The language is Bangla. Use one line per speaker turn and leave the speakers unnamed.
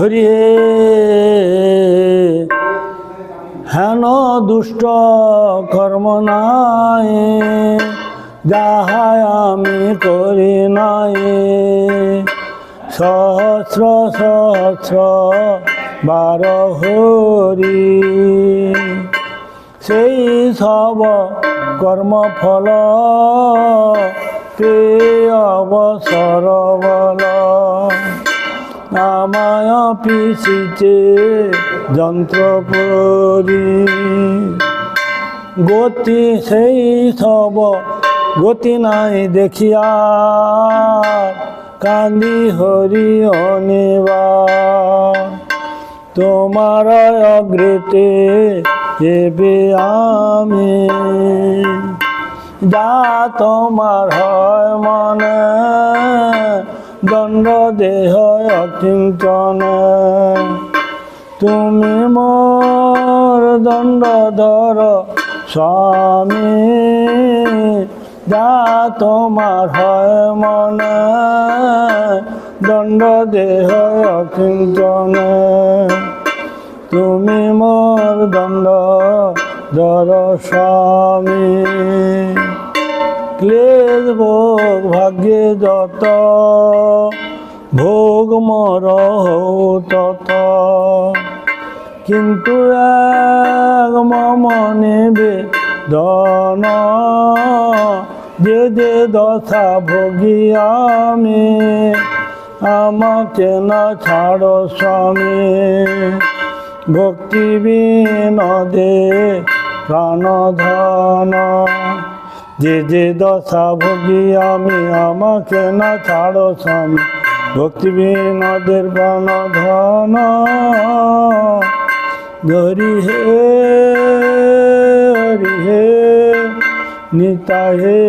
হরি হেন দুষ্ট কর্ম নাই যাহা আমি করি নাই। সহস্র সহস্র বার হরি, সেই সব কর্মফল অবসর বল আমায় পিছিতে যন্ত্র পরি গতি সেই সব, গতি নাই দেখিয়া কান্দি হরি অনিবা তোমার অগ্রেতে দেবে আমি, যা তোমার হয় মনে। দণ্ড দেহ অকিঞ্চনে তুমি মোর দণ্ড ধর স্বামী, যা তোমার হয় মনে। দণ্ড দেহ অকিঞ্চনে তুমি মোর দণ্ড ধর স্বামী। ক্লেশ ভোগ ভাগ্যে যত, ভোগ মর তত। কিন্তু এক মম নেবে দন যে যে দশা ভোগী আমি, আমাকে না ছাড়ো স্বামী। ভক্তি বিনদে প্রাণ ধন যে যে দশা ভোগী আমি, আমাকে না ছাড়ো স্বামী। ভক্তি বিনদের প্রাণ ধন ধরি হে, হরি হে নিতা হে।